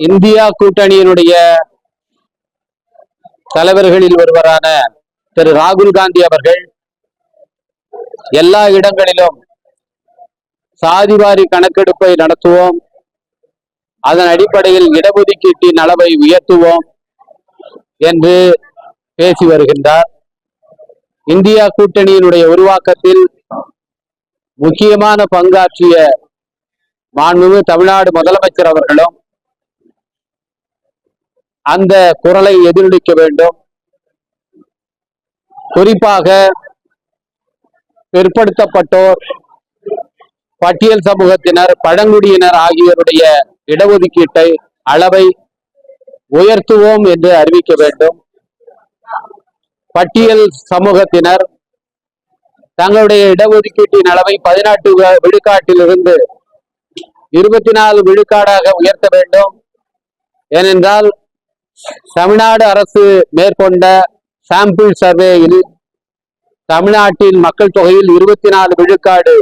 India கூட்டணியினுடைய தலைவர்களில் ஒருவரான திரு ராகுல் காந்தி அவர்கள் எல்லா இடங்களிலும் சாதிவாரி கணக்கெடுப்பை நடத்துவோம். அதன் அடிப்படையில் இடஒதுக்கீட்டின் அளவை உயர்த்துவோம் என்று பேசி வருகின்றார். இந்தியா கூட்டணியினுடைய உருவாக்கத்தில் முக்கியமான பங்காற்றிய மாண்புமிகு தமிழ்நாடு முதலமைச்சர் அவர்களும் அந்த குரலை எதிரொலிக்க வேண்டும். குறிப்பாக பிற்படுத்தப்பட்டோர் பட்டியல் சமூகத்தினர் பழங்குடியினர் ஆகியோருடைய இடஒதுக்கீட்டை அளவை உயர்த்துவோம் என்று அறிவிக்க வேண்டும். பட்டியல் சமூகத்தினர் தங்களுடைய இடஒதுக்கீட்டின் அளவை பதினெட்டு விழுக்காட்டிலிருந்து இருபத்தி நாலு விழுக்காடாக உயர்த்த வேண்டும். ஏனென்றால் தமிழ்நாடு அரசு மேற்கொண்ட சாம்பிள் சர்வேயில் தமிழ்நாட்டின் மக்கள் தொகையில் இருபத்தி நாலு விழுக்காடு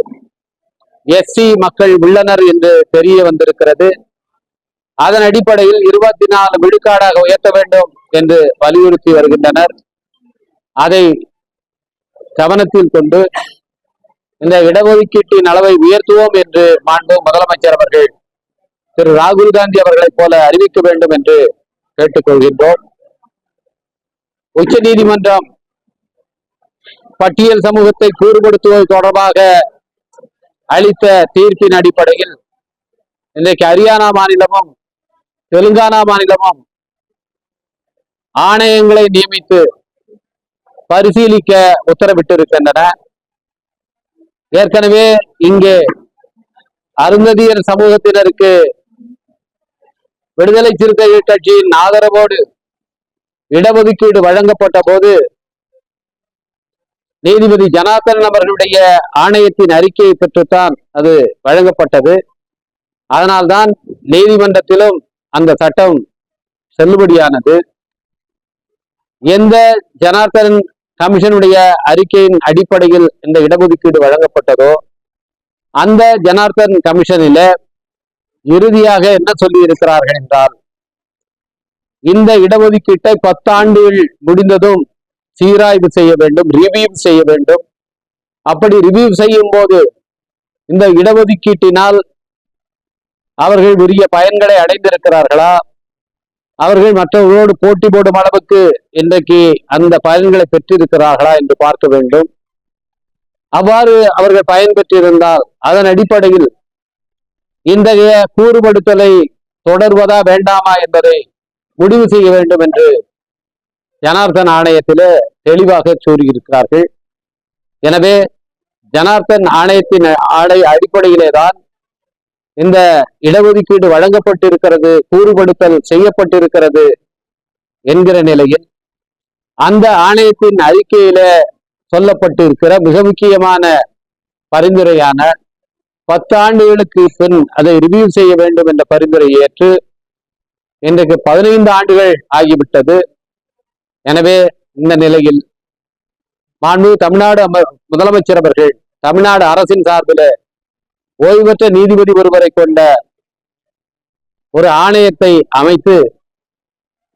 எஸ்சி மக்கள் உள்ளனர் என்று தெரிய வந்திருக்கிறது. அதன் அடிப்படையில் இருபத்தி நாலு விழுக்காடாக உயர்த்த வேண்டும் என்று வலியுறுத்தி வருகின்றனர். அதை கவனத்தில் கொண்டு இந்த இடஒதுக்கீட்டின் அளவை உயர்த்துவோம் என்று மாண்பு முதலமைச்சர் அவர்கள் திரு ராகுல் காந்தி அவர்களைப் போல அறிவிக்க வேண்டும் என்று கேட்டுக்கொள்கின்றோம். உச்ச நீதிமன்றம் பட்டியல் சமூகத்தை கூறுபடுத்துவது தொடர்பாக அளித்த தீர்ப்பின் அடிப்படையில் இன்றைக்கு ஹரியானா மாநிலமும் தெலுங்கானா மாநிலமும் ஆணையங்களை நியமித்து பரிசீலிக்க உத்தரவிட்டிருக்கின்றன. ஏற்கனவே இங்கே அருந்ததியர் சமூகத்தினருக்கு விடுதலை சிறுத்தைகள் கட்சியின் ஆதரவோடு இடஒதுக்கீடு வழங்கப்பட்ட போது நீதிபதி ஜனார்தன் அவர்களுடைய ஆணையத்தின் அறிக்கையை பெற்றுத்தான் அது வழங்கப்பட்டது. அதனால்தான் நீதிமன்றத்திலும் அந்த சட்டம் செல்லுபடியானது. எந்த ஜனார்தன் கமிஷனுடைய அறிக்கையின் அடிப்படையில் இந்த இடஒதுக்கீடு வழங்கப்பட்டதோ அந்த ஜனார்தன் கமிஷனில இறுதியாக என்ன சொல்லி இருக்கிறார்கள் என்றால் இந்த இடஒதுக்கீட்டை பத்தாண்டுகள் முடிந்ததும் சீராய்வு செய்ய வேண்டும் ரிவ்யூ செய்ய வேண்டும். அப்படி ரிவ்யூ செய்யும் போது இந்த இடஒதுக்கீட்டினால் அவர்கள் உரிய பயன்களை அடைந்திருக்கிறார்களா? அவர்கள் மற்றவர்களோடு போட்டி போடும் அளவுக்கு இன்றைக்கு அந்த பயன்களை பெற்றிருக்கிறார்களா என்று பார்க்க வேண்டும். அவ்வாறு அவர்கள் பயன் பெற்றிருந்தால் அதன் அடிப்படையில் இன்றைய கூறுபடுத்தலை தொடர்வதா வேண்டாமா என்பதை முடிவு செய்ய வேண்டும் என்று ஜனார்தன் ஆணையத்திலே தெளிவாக கூறியிருக்கிறார்கள். எனவே ஜனார்தன் ஆணையத்தின் ஆணை அடிப்படையிலே தான் இந்த இடஒதுக்கீடு வழங்கப்பட்டிருக்கிறது கூறுபடுத்தல் செய்யப்பட்டிருக்கிறது என்கிற நிலையில் அந்த ஆணையத்தின் அறிக்கையில சொல்லப்பட்டிருக்கிற மிக முக்கியமான பரிந்துரையான பத்தாண்டுகளுக்கு பின் அதை ரிவியூ செய்ய வேண்டும் என்ற பரிந்துரை ஏற்று இன்றைக்கு பதினைந்து ஆண்டுகள் ஆகிவிட்டது. எனவே இந்த நிலையில் மாண்பு தமிழ்நாடு அம- முதலமைச்சர் அவர்கள் தமிழ்நாடு அரசின் சார்பில் ஓய்வு பெற்ற நீதிபதி ஒருவரை கொண்ட ஒரு ஆணையத்தை அமைத்து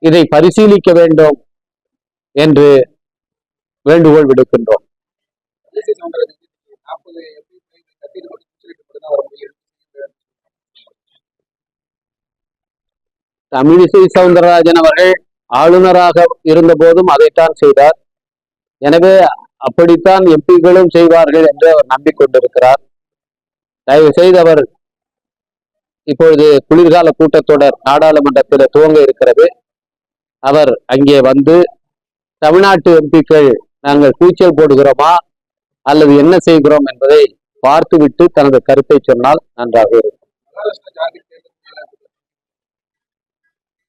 இதை பரிசீலிக்க வேண்டும் என்று வேண்டுகோள் விடுக்கின்றோம். தமிழிசை சவுந்தரராஜன் தமிழிசை சவுந்தரராஜன் அவர்கள் ஆளுநராக இருந்த போதும் அதைத்தான் செய்தார். எனவே அப்படித்தான் எம்பிகளும் செய்வார்கள் என்று அவர் நம்பிக்கொண்டிருக்கிறார். தயவு செய்து அவர் இப்பொழுது குளிர்கால கூட்டத்தொடர் நாடாளுமன்றத்தில் துவங்க இருக்கிறது. அவர் அங்கே வந்து தமிழ்நாட்டு எம்பிக்கள் நாங்கள் கூச்சல் போடுகிறோமா? அல்லது என்ன செய்கிறோம் என்பதை பார்த்துவிட்டு தனது கருத்தை சொன்னால் நன்றாக இருக்கும்.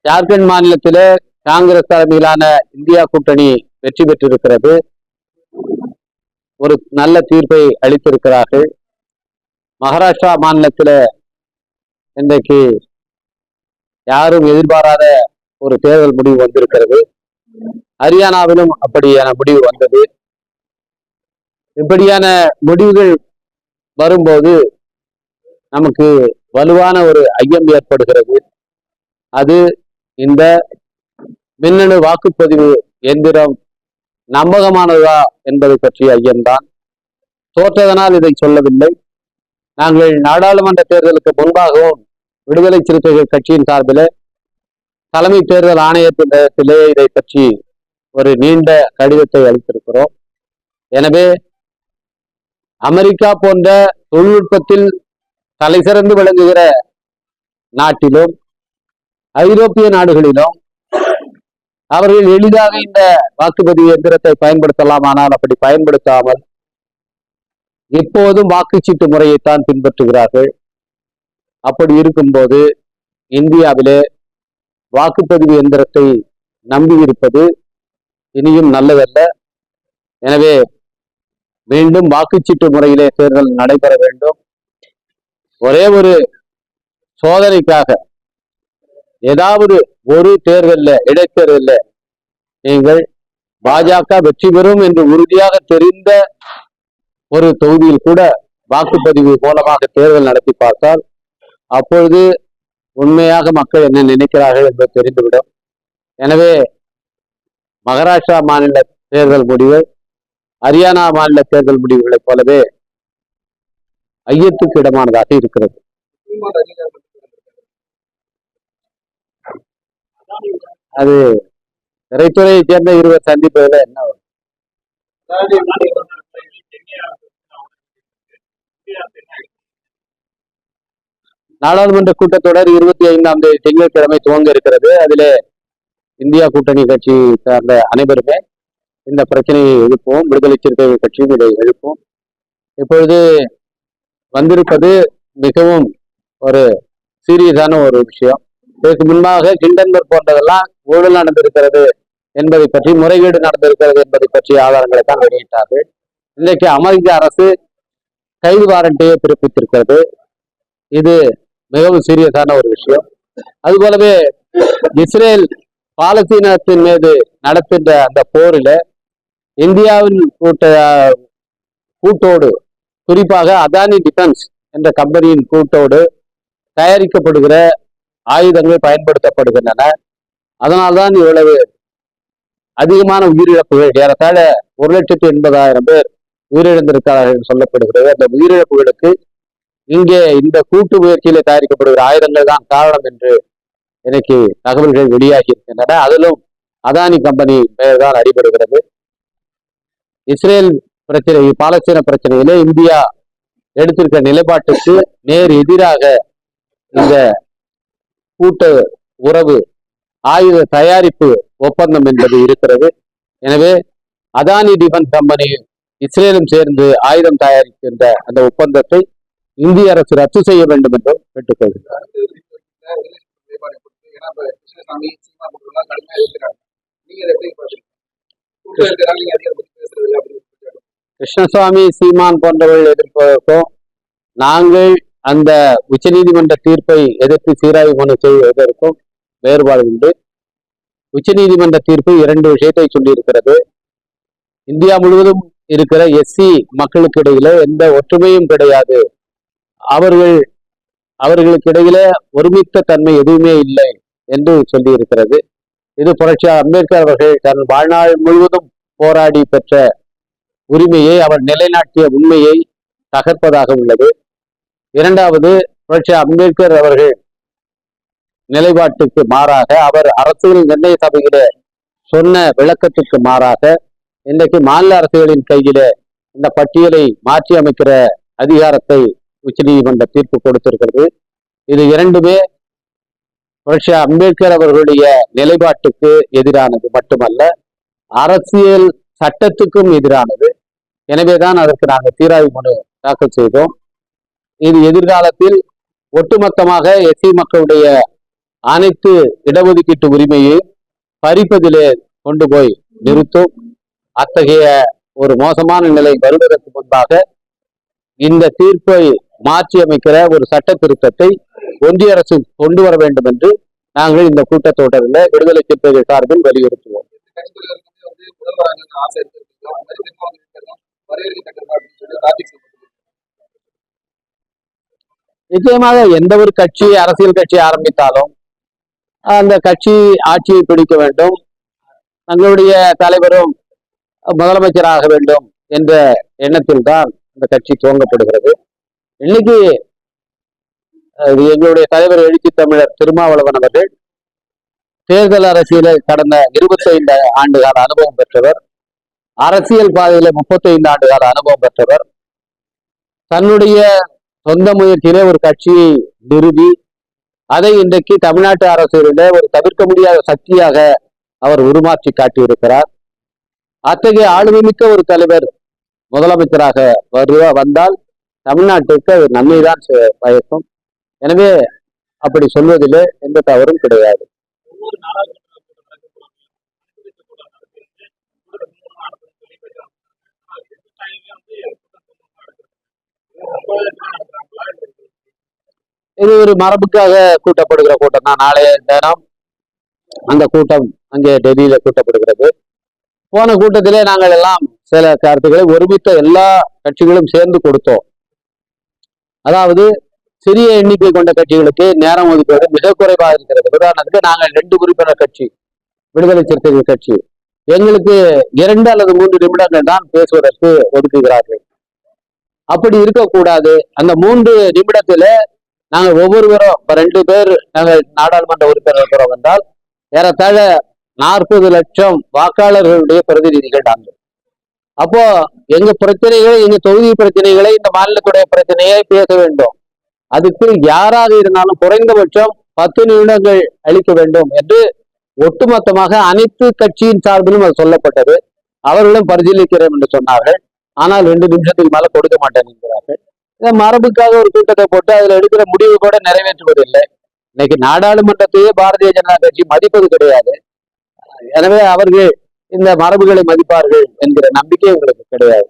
ஜார்க்கண்ட் மாநிலத்தில காங்கிரஸ் தலைமையிலான இந்தியா கூட்டணி வெற்றி பெற்றிருக்கிறது. ஒரு நல்ல தீர்ப்பை அளித்திருக்கிறார்கள். மகாராஷ்டிரா மாநிலத்தில் இன்றைக்கு யாரும் எதிர்பாராத ஒரு தேர்தல் முடிவு வந்திருக்கிறது. ஹரியானாவிலும் அப்படியான முடிவு வந்தது. இப்படியான முடிவுகள் வரும்போது நமக்கு வலுவான ஒரு ஐயம் ஏற்படுகிறது. அது இந்த மின்னணு வாக்குப்பதிவு எந்திரம் நம்பகமானதா என்பதை பற்றிய ஐயம்தான். தோற்றதனால் இதை சொல்லவில்லை. நாங்கள் நாடாளுமன்ற தேர்தலுக்கு முன்பாகவும் விடுதலை சிறுத்தைகள் கட்சியின் சார்பில் தலைமை தேர்தல் ஆணையத்தின் ஆணையத்திலே இதை பற்றி ஒரு நீண்ட கடிதத்தை அளித்திருக்கிறோம். எனவே அமெரிக்கா போன்ற தொழில்நுட்பத்தில் தலைசிறந்து விளங்குகிற நாட்டிலும் ஐரோப்பிய நாடுகளிலும் அவர்கள் எளிதாக இந்த வாக்குப்பதிவு எந்திரத்தை பயன்படுத்தலாம். ஆனால் அப்படி பயன்படுத்தாமல் எப்போதும் வாக்குச்சீட்டு முறையைத்தான் பின்பற்றுகிறார்கள். அப்படி இருக்கும்போது இந்தியாவிலே வாக்குப்பதிவு எந்திரத்தை நம்பியிருப்பது இனியும் நல்லதல்ல. எனவே மீண்டும் வாக்குச்சீட்டு முறையிலே தேர்தல் நடைபெற வேண்டும். ஒரே ஒரு சோதனைக்காக ஏதாவது ஒரு தேர்தலில் இடைத்தேர்தலில் நீங்கள் பாஜக வெற்றி பெறும் என்று உறுதியாக தெரிந்த ஒரு தொகுதியில் கூட வாக்குப்பதிவு மூலமாக தேர்தல் நடத்தி பார்த்தால் அப்பொழுது உண்மையாக மக்கள் என்ன நினைக்கிறார்கள் என்பது தெரிந்துவிடும் எனவே மகாராஷ்டிரா மாநில தேர்தல் முடிவு ஹரியானா மாநில தேர்தல் முடிவுகளைப் போலவே ஐயத்துக்கு இடமானதாக இருக்கிறது அது திரைத்துறையைச் சேர்ந்த இருவர் சந்திப்பதில் என்ன வரும்? நாடாளுமன்ற கூட்டத்தொடர் இருபத்தி ஐந்தாம் தேதி திங்கட்கிழமை துவங்க இருக்கிறது. அதில் இந்தியா கூட்டணி கட்சி சார்ந்த அனைவருமே இந்த பிரச்சனையை எழுப்புவோம். விடுதலை சிறுத்தைகள் கட்சியும் இதை எழுப்பும். இப்பொழுது வந்திருப்பது மிகவும் ஒரு சீரியஸான ஒரு விஷயம். இதற்கு முன்பாக கிண்டன்பர் போன்றதெல்லாம் ஊழல் நடந்திருக்கிறது என்பதை பற்றி முறைகேடு நடந்திருக்கிறது என்பதை பற்றிய ஆதாரங்களை தான் வெளியிட்டார்கள். இன்றைக்கு அமெரிக்க அரசு கைது வாரண்டையை பிறப்பித்திருக்கிறது. இது மிகவும் சீரியஸான ஒரு விஷயம். அது போலவே இஸ்ரேல் பாலஸ்தீனத்தின் மீது நடத்துகின்ற அந்த போரில் இந்தியாவின் கூட்ட கூட்டோடு குறிப்பாக அதானி டிஃபென்ஸ் என்ற கம்பெனியின் கூட்டோடு தயாரிக்கப்படுகிற ஆயுதங்கள் பயன்படுத்தப்படுகின்றன. அதனால்தான் இவ்வளவு அதிகமான உயிரிழப்புகள் ஏறத்தாழ ஒரு லட்சத்தி எண்பதாயிரம் பேர் உயிரிழந்திருக்கிறார்கள் என்று சொல்லப்படுகிறது. அந்த உயிரிழப்புகளுக்கு இங்கே இந்த கூட்டு முயற்சியில தயாரிக்கப்படுகிற ஆயுதங்கள் தான் காரணம் என்று எனக்கு தகவல்கள் வெளியாகி இருக்கின்றன. அதிலும் அதானி கம்பெனி பெயர் தான் அடிபடுகிறது. இஸ்ரேல் பிரச்சனை பாலஸ்தீன பிரச்சனையிலே இந்தியா எடுத்திருக்க நிலைப்பாட்டுக்கு நேர் எதிராக இந்த கூட்டு உறவு ஆயுத தயாரிப்பு ஒப்பந்தம் என்பது இருக்கிறது. எனவே அதானி டிஃபென்ஸ் கம்பெனியின் இஸ்ரேலும் சேர்ந்து ஆயுதம் தயாரிக்கின்ற அந்த ஒப்பந்தத்தை இந்திய அரசு ரத்து செய்ய வேண்டும் என்றும் கேட்டுக்கொள்கிறார். கிருஷ்ணசுவாமி சீமான் போன்றவர்கள் எதிர்ப்பதற்கும் நாங்கள் அந்த உச்சநீதிமன்ற தீர்ப்பை எதிர்த்து சீராய்வு மனு செய்வதற்கும் வேறுபாடு உண்டு. உச்சநீதிமன்ற தீர்ப்பு இரண்டு விஷயத்தை சொல்லியிருக்கிறது. இந்தியா முழுவதும் இருக்கிற எஸ்சி மக்களுக்கு இடையில எந்த ஒற்றுமையும் கிடையாது. அவர்கள் அவர்களுக்கு இடையில ஒருமித்த தன்மை எதுவுமே இல்லை என்று சொல்லியிருக்கிறது. இது புரட்சியாளர் அம்பேத்கர் அவர்கள் தன் வாழ்நாள் முழுவதும் போராடி பெற்ற உரிமையை அவர் நிலைநாட்டிய உண்மையை தகர்ப்பதாக உள்ளது. இரண்டாவது புரட்சி அம்பேத்கர் அவர்கள் நிலைப்பாட்டுக்கு மாறாக அவர் அரசியல் நிர்ணய சபையில சொன்ன விளக்கத்துக்கு மாறாக இன்றைக்கு மாநில அரசுகளின் கையில இந்த பட்டியலை மாற்றி அமைக்கிற அதிகாரத்தை உச்சநீதிமன்ற தீர்ப்பு கொடுத்திருக்கிறது. இது இரண்டுமே புரட்சி அம்பேத்கர் அவர்களுடைய நிலைப்பாட்டுக்கு எதிரானது மட்டுமல்ல அரசியல் சட்டத்துக்கும் எதிரானது. எனவேதான் அதற்கு நாங்கள் தீராய்வு மனு தாக்கல் செய்தோம். இது எதிர்காலத்தில் ஒட்டுமொத்தமாக எஸ்சி மக்களுடைய அனைத்து இடஒதுக்கீட்டு உரிமையை பறிப்பதிலே கொண்டு போய் நிறுத்தும். அத்தகைய ஒரு மோசமான நிலை வருவதற்கு முன்பாக இந்த தீர்ப்பை மாற்றி அமைக்கிற ஒரு சட்ட திருத்தத்தை ஒன்றிய அரசு கொண்டு வர வேண்டும் என்று நாங்கள் இந்த கூட்டத்தொடரில் விடுதலை சிறுத்தைகள் சார்பில் வலியுறுத்துவோம். நிச்சயமாக எந்த ஒரு கட்சி அரசியல் கட்சி ஆரம்பித்தாலும் அந்த கட்சி ஆட்சியை பிடிக்க வேண்டும். தங்களுடைய தலைவரும் முதலமைச்சராக வேண்டும் என்ற எண்ணத்தில் தான் இந்த கட்சி துவங்கப்படுகிறது. இன்னைக்கு எங்களுடைய தலைவர் எழுச்சி தமிழர் திருமாவளவன் அவர்கள் தேர்தல் அரசியலை கடந்த 25 ஆண்டு கால அனுபவம் பெற்றவர் அரசியல் பாதையில 35 ஆண்டு கால அனுபவம் பெற்றவர் தன்னுடைய சொந்த முயற்சியிலே ஒரு கட்சியை நிறுவி அதை இன்றைக்கு தமிழ்நாட்டு அரசியலிலே ஒரு தவிர்க்க முடியாத சக்தியாக அவர் உருமாற்றி காட்டியிருக்கிறார். அத்தகைய ஆளுமை மிக்க ஒரு தலைவர் முதலமைச்சராக வருவா வந்தால் தமிழ்நாட்டுக்கு அது நன்மைதான் செ- பயக்கும். எனவே அப்படி சொல்வதிலே எந்த தவறும் கிடையாது. இது இது ஒரு மரபுக்காக கூட்டப்படுகிற கூட்டம் தான். நாளைய தினம் அந்த கூட்டம் அங்கே டெல்லியில கூட்டப்படுகிறது. போன கூட்டத்திலே நாங்கள் எல்லாம் சில கருத்துக்களை ஒருமித்த எல்லா கட்சிகளும் சேர்ந்து கொடுத்தோம். அதாவது சிறிய எண்ணிக்கை கொண்ட கட்சிகளுக்கு நேரம் ஒதுக்குவது மிக குறைவாக இருக்கிறது. உதாரணத்துக்கு நாங்கள் ரெண்டு உறுப்பினர் கட்சி விடுதலை சிறுத்தைகள் கட்சி. எங்களுக்கு இரண்டு அல்லது மூன்று நிமிடங்கள் தான் பேசுவதற்கு ஒதுக்குகிறார்கள். அப்படி இருக்கக்கூடாது. அந்த மூன்று நிமிடத்துல நாங்கள் ஒவ்வொருவரும் இப்ப ரெண்டு பேர் நாங்கள் நாடாளுமன்ற உறுப்பினர் இருக்கிறோம் என்றால் ஏறத்தாழ நாற்பது லட்சம் வாக்காளர்களுடைய பிரதிநிதிகள் நாங்கள். அப்போ எங்க பிரச்சனைகளை எங்க தொகுதி பிரச்சனைகளை இந்த மாநிலத்துடைய பிரச்சனையை பேச வேண்டும். அதுக்கு யாராக இருந்தாலும் குறைந்தபட்சம் பத்து நிமிடங்கள் அளிக்க வேண்டும் என்று ஒட்டுமொத்தமாக அனைத்து கட்சியின் சார்பிலும் அது சொல்லப்பட்டது. அவர்களும் பரிசீலிக்கிறோம் என்று சொன்னார்கள். ஆனால் ரெண்டு நிமிஷத்துக்கு மேல கொடுக்க மாட்டேன் என்கிறார்கள். மரபுக்காக ஒரு கூட்டத்தை போட்டு அதுல எடுக்கிற முடிவு கூட நிறைவேற்றுவதில்லை. இன்னைக்கு நாடாளுமன்றத்தையே பாரதிய ஜனதா கட்சி மதிப்பது கிடையாது. எனவே அவர்கள் இந்த மரபுகளை மதிப்பார்கள் என்கிற நம்பிக்கை உங்களுக்கு கிடையாது.